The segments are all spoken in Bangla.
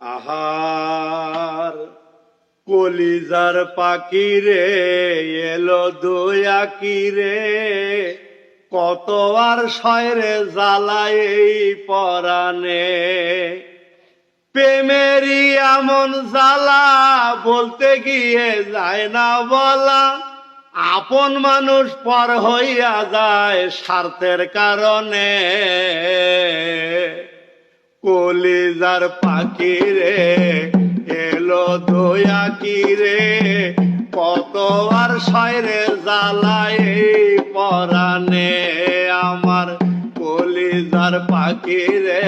আহার। কলিজার পাখি রে এলো দয়া কি রে কত আর শয়রে এই পরাণে। প্রেমেরই এমন জ্বালা বলতে গিয়ে যায় না বলা। আপন মানুষ পর হইয়া যায় স্বার্থের কারণে। কলিজার পাখি রে, এলো দয়া কি রে? কত আর শয়রে জ্বালায় পরাণে আমার কলিজার পাখি রে,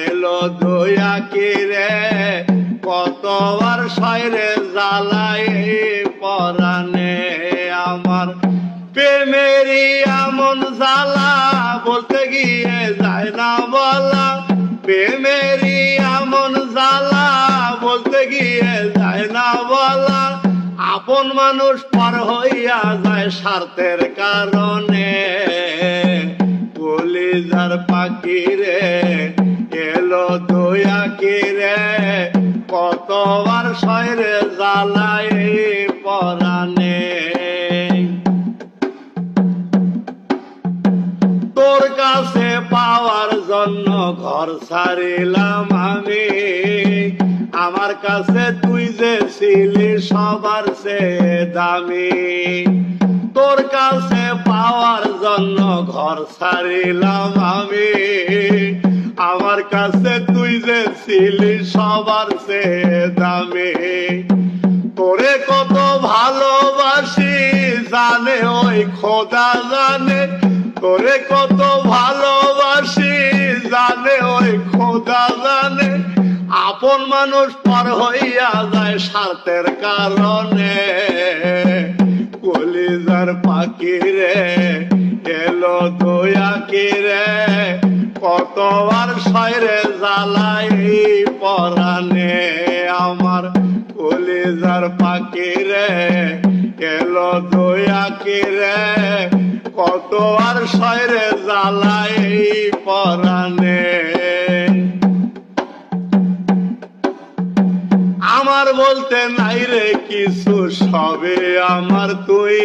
এলো দয়া কি রে? কত আর শয়রে জ্বালায় পরাণে আমার প্রেমেরই এমন জ্বালা, বলতে গিয়ে যায় না বলা। জ্বালা আপন মানুষ পর হইয়া যায় স্বার্থের কারণে। কলিজার পাখি রে, এলো দয়া কি রে? কতবার শয়রে জ্বালায় ঘর ছাড়িলাম আমি। আমার কাছে তুই যে ছিলি সবার সে দামি। তোর কাছে পাওয়ার জন্য ঘর ছাড়িলাম আমি। আমার কাছে তুই যে ছিলি সবার সে দামি। তোরে কত ভালোবাসি, জানে ওই খোদা জানে। তোরে কত ভালোবাসি খোদা জানে আপন মানুষ পর হইয়া যায় স্বার্থের কারণে। কলিজার পাখি রে এলো দয়া কি রে কতবার শয়রে জ্বালাই পরানে আমার কলিজার পাখি রে এলো দয়া কি রে কত আর শয়রে জ্বালাই পরানে বলতে নাই রে কিছু, সবে আমার তুই।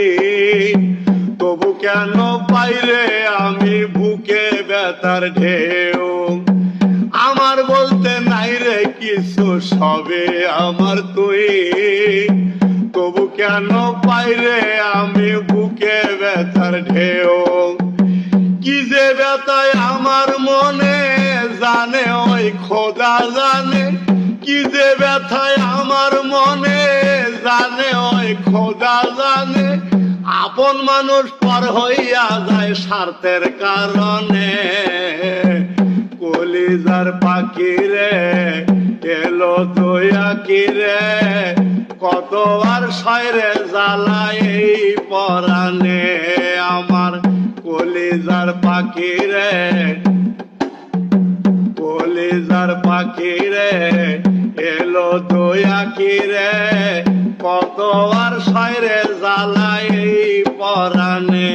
তবু কেন পাইরে আমি বুকে ব্যথার ঢেউ? আমার বলতে নাই রে কিছু, সবে আমার তুই। তবু কেন পাইরে আমি বুকে ব্যথার ঢেউ? কি যে ব্যথায় আমার মনে জানে, ওই খোদা জানে। কি যে ব্যথায় আমার মনে জানে, ওই খোদা জানে। আপন মানুষ পর হইয়া যায় স্বার্থের কারণে। কলিজার পাখি রে, এলো দয়া কি রে? কত আর শয়রে জ্বালায় এই পরাণে। আমার কলিজার পাখি রে, কলিজার পাখি রে এলো দয়া কি রে? কত আর শয়রে জ্বালায় এই পরাণে।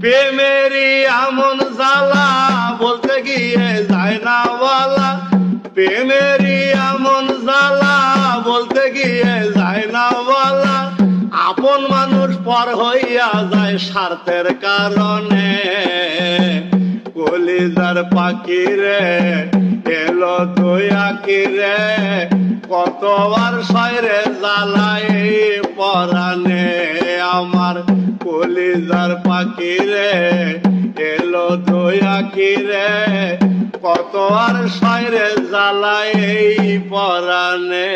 প্রেমেরই এমন জ্বালা বলতে গিয়ে যায় না প্রেমেরই এমন জ্বালা বলতে গিয়ে যায় না বলা আপন মানুষ পর হইয়া যায় স্বার্থের কারণে। কলিজার পাখি রে এলো কি রে কতবার সাইরে জ্বালাই পরানে আমার কলিজার পাখি রে এলো দয়া কি রে কত আর শয়রে জ্বালাই পরানে